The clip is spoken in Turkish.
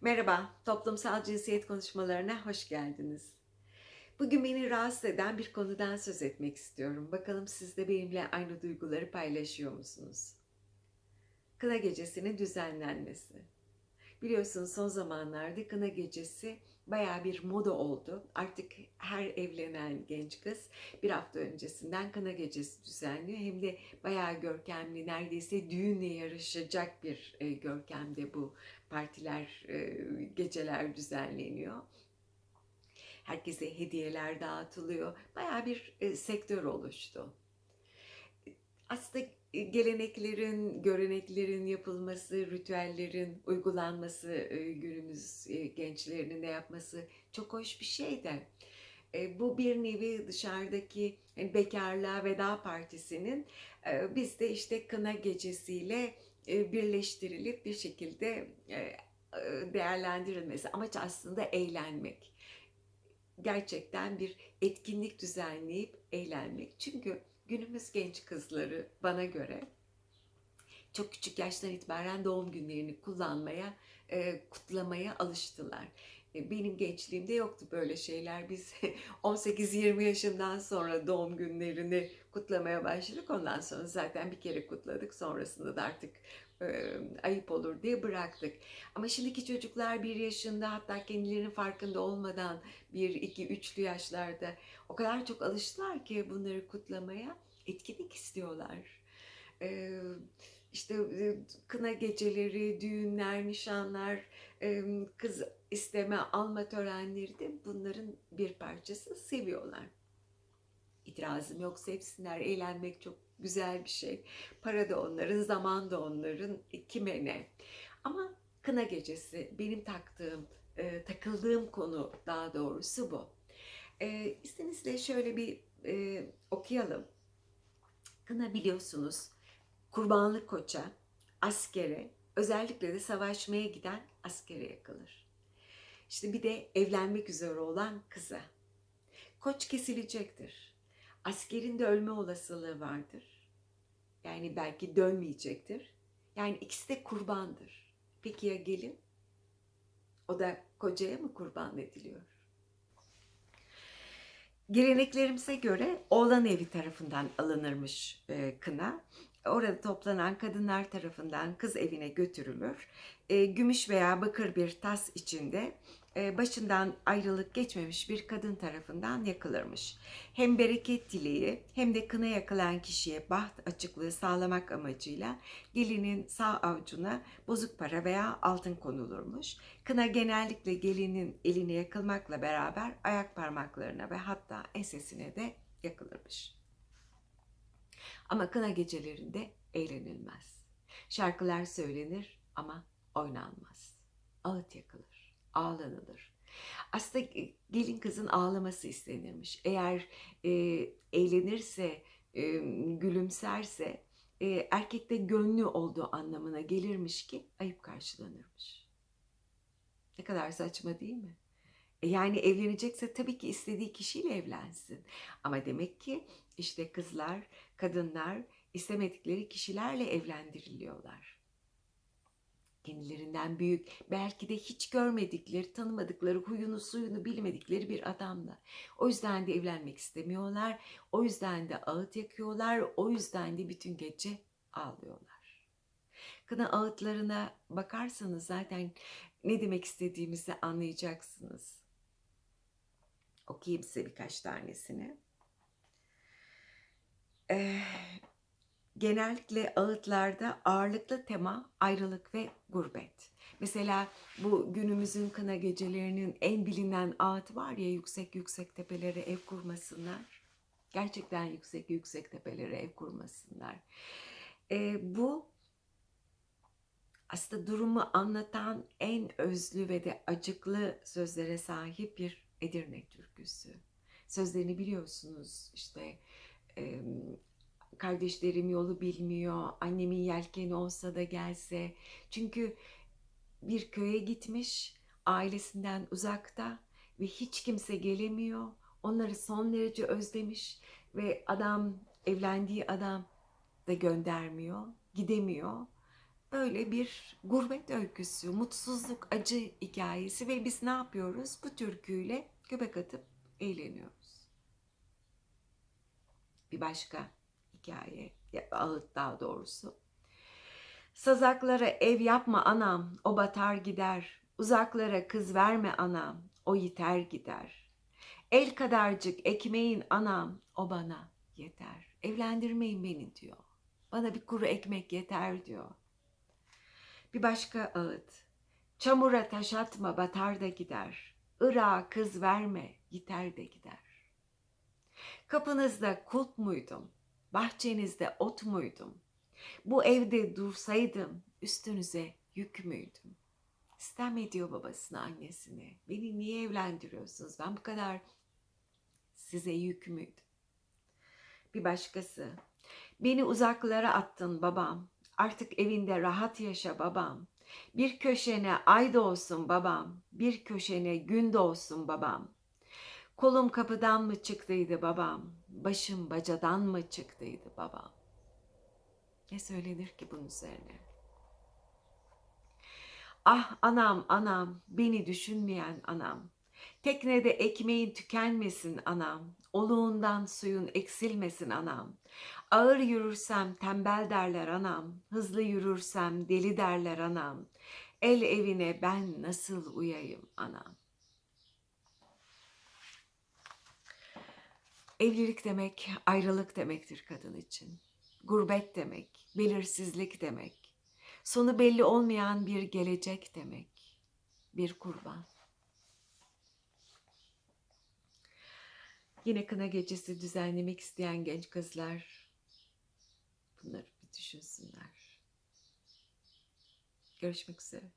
Merhaba, toplumsal cinsiyet konuşmalarına hoş geldiniz. Bugün beni rahatsız eden bir konudan söz etmek istiyorum. Bakalım siz de benimle aynı duyguları paylaşıyor musunuz? Kına gecesinin düzenlenmesi. Biliyorsunuz son zamanlarda kına gecesi baya bir moda oldu. Artık her evlenen genç kız bir hafta öncesinden kına gecesi düzenliyor. Hem de bayağı görkemli, neredeyse düğünle yarışacak bir e, görkemde bu partiler, e, geceler düzenleniyor. Herkese hediyeler dağıtılıyor. Bayağı bir e, sektör oluştu. Aslında geleneklerin, göreneklerin yapılması, ritüellerin uygulanması, e, günümüz e, gençlerinin de yapması çok hoş bir şey de. E, Bu bir nevi dışarıdaki bekarlığa veda partisinin e, bizde işte kına gecesiyle e, birleştirilip bir şekilde e, e, değerlendirilmesi. Amaç aslında eğlenmek. Gerçekten bir etkinlik düzenleyip eğlenmek. Çünkü günümüz genç kızları bana göre çok küçük yaştan itibaren doğum günlerini kullanmaya, e, kutlamaya alıştılar. E, Benim gençliğimde yoktu böyle şeyler. Biz 18-20 yaşından sonra doğum günlerini kutlamaya başladık. Ondan sonra zaten bir kere kutladık. Sonrasında da artık e, ayıp olur diye bıraktık. Ama şimdiki çocuklar bir yaşında hatta kendilerinin farkında olmadan bir, iki, üçlü yaşlarda o kadar çok alıştılar ki bunları kutlamaya etkinlik istiyorlar. Ee, işte e, kına geceleri, düğünler, nişanlar, e, kız isteme, alma törenleri de bunların bir parçası seviyorlar. İtirazım yok, sevsinler, eğlenmek çok güzel bir şey. Para da onların, zaman da onların, kime ne. Ama kına gecesi benim taktığım, e, takıldığım konu daha doğrusu bu. E, izninizle şöyle bir e, okuyalım. Kına biliyorsunuz kurbanlık koça, askere, özellikle de savaşmaya giden askere yakılır. İşte bir de evlenmek üzere olan kıza. Koç kesilecektir. Askerin de ölme olasılığı vardır. Yani belki dönmeyecektir. Yani ikisi de kurbandır. Peki ya gelin? O da kocaya mı kurban ediliyor? Geleneklerimize göre oğlan evi tarafından alınırmış e, kına. Orada toplanan kadınlar tarafından kız evine götürülür. E, gümüş veya bakır bir tas içinde başından ayrılık geçmemiş bir kadın tarafından yakılırmış. Hem bereket dileği hem de kına yakılan kişiye baht açıklığı sağlamak amacıyla gelinin sağ avucuna bozuk para veya altın konulurmuş. Kına genellikle gelinin eline yakılmakla beraber ayak parmaklarına ve hatta ensesine de yakılırmış. Ama kına gecelerinde eğlenilmez. Şarkılar söylenir ama oynanmaz. Ağıt yakılır, ağlanılır. Aslında gelin kızın ağlaması istenirmiş. Eğer e, eğlenirse, e, gülümserse e, erkekte gönlü olduğu anlamına gelirmiş ki ayıp karşılanırmış. Ne kadar saçma değil mi? E, Yani evlenecekse tabii ki istediği kişiyle evlensin. Ama demek ki işte kızlar, kadınlar istemedikleri kişilerle evlendiriliyorlar. Kendilerinden büyük, belki de hiç görmedikleri, tanımadıkları, huyunu suyunu bilmedikleri bir adamla. O yüzden de evlenmek istemiyorlar. O yüzden de ağıt yakıyorlar. O yüzden de bütün gece ağlıyorlar. Kına ağıtlarına bakarsanız zaten ne demek istediğimizi anlayacaksınız. Okuyayım size birkaç tanesini. Ee, genellikle ağıtlarda ağırlıklı tema ayrılık ve gurbet. Mesela bu günümüzün kına gecelerinin en bilinen ağıtı var ya yüksek yüksek tepelere ev kurmasınlar. Gerçekten yüksek yüksek tepelere ev kurmasınlar. Ee, bu aslında durumu anlatan en özlü ve de acıklı sözlere sahip bir Edirne türküsü. Sözlerini biliyorsunuz işte e, kardeşlerim yolu bilmiyor, annemin yelkeni olsa da gelse. Çünkü bir köye gitmiş, ailesinden uzakta ve hiç kimse gelemiyor. Onları son derece özlemiş ve adam, evlendiği adam da göndermiyor, gidemiyor. böyle bir gurbet öyküsü, mutsuzluk, acı hikayesi ve biz ne yapıyoruz? Bu türküyle göbek atıp eğleniyoruz. Bir başka hikaye, ağıt daha doğrusu. Sazaklara ev yapma anam, o batar gider. Uzaklara kız verme anam, o yiter gider. El kadarcık ekmeğin anam, o bana yeter. Evlendirmeyin beni diyor. Bana bir kuru ekmek yeter diyor. Bir başka ağıt. Çamura taş atma batar da gider. Irak'a kız verme yiter de gider. Kapınızda kulp muydum? Bahçenizde ot muydum? Bu evde dursaydım üstünüze yük müydüm? Sistem ediyor babasına annesine. Beni niye evlendiriyorsunuz? Ben bu kadar size yük müydüm? Bir başkası. Beni uzaklara attın babam. Artık evinde rahat yaşa babam. Bir köşene ay doğsun babam. Bir köşene gün doğsun babam. Kolum kapıdan mı çıktıydı babam? Başım bacadan mı çıktıydı babam? Ne söylenir ki bunun üzerine? Ah anam anam beni düşünmeyen anam. Teknede ekmeğin tükenmesin anam. Oluğundan suyun eksilmesin anam. Ağır yürürsem tembel derler anam. Hızlı yürürsem deli derler anam. El evine ben nasıl uyayım anam. Evlilik demek ayrılık demektir kadın için. Gurbet demek, belirsizlik demek. Sonu belli olmayan bir gelecek demek. Bir kurban. Yine kına gecesi düzenlemek isteyen genç kızlar bunları bir düşünsünler. Görüşmek üzere.